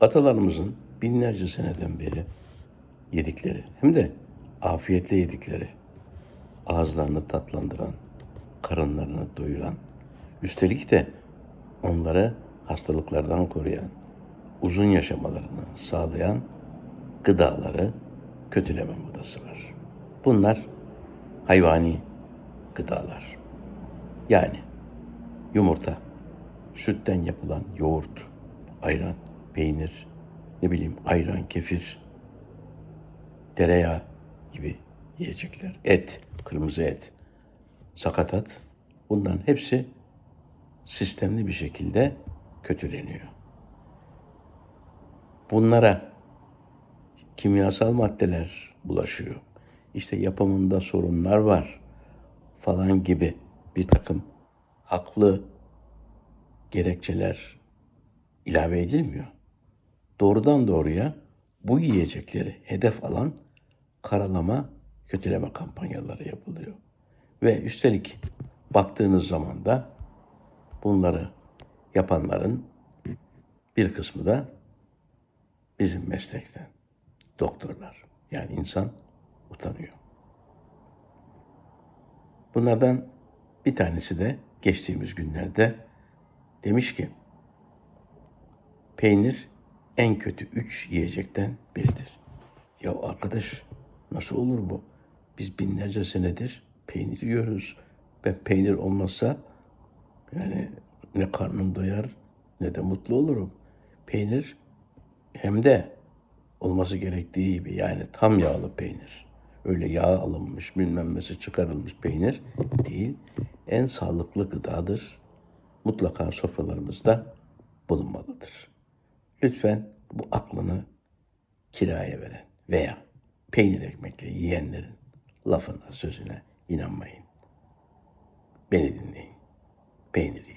Atalarımızın binlerce seneden beri yedikleri hem de afiyetle yedikleri, ağızlarını tatlandıran, karınlarını doyuran, üstelik de onları hastalıklardan koruyan, uzun yaşamalarını sağlayan gıdaları kötüleme modası var. Bunlar hayvani gıdalar. Yani yumurta, sütten yapılan yoğurt, ayran, peynir, ne bileyim ayran, kefir, tereyağı gibi yiyecekler. Et, kırmızı et, sakatat bunların hepsi sistemli bir şekilde kötüleniyor. Bunlara kimyasal maddeler bulaşıyor. İşte yapımında sorunlar var falan gibi bir takım haklı gerekçeler ilave edilmiyor. Doğrudan doğruya bu yiyecekleri hedef alan karalama, kötüleme kampanyaları yapılıyor. Ve üstelik baktığınız zaman da bunları yapanların bir kısmı da bizim meslekten doktorlar. Yani insan utanıyor. Bunlardan bir tanesi de geçtiğimiz günlerde demiş ki peynir en kötü üç yiyecekten biridir. Ya arkadaş nasıl olur bu? Biz binlerce senedir peynir yiyoruz. ve peynir olmazsa yani ne karnım doyar ne de mutlu olurum. Peynir hem de olması gerektiği gibi yani tam yağlı peynir. Öyle yağ alınmış bilmem nesi çıkarılmış peynir değil. En sağlıklı gıdadır. Mutlaka sofralarımızda bulunmalıdır. Lütfen bu aklını kiraya veren veya peynir ekmekle yiyenlerin lafına, sözüne inanmayın. Beni dinleyin. Peynir yiyin.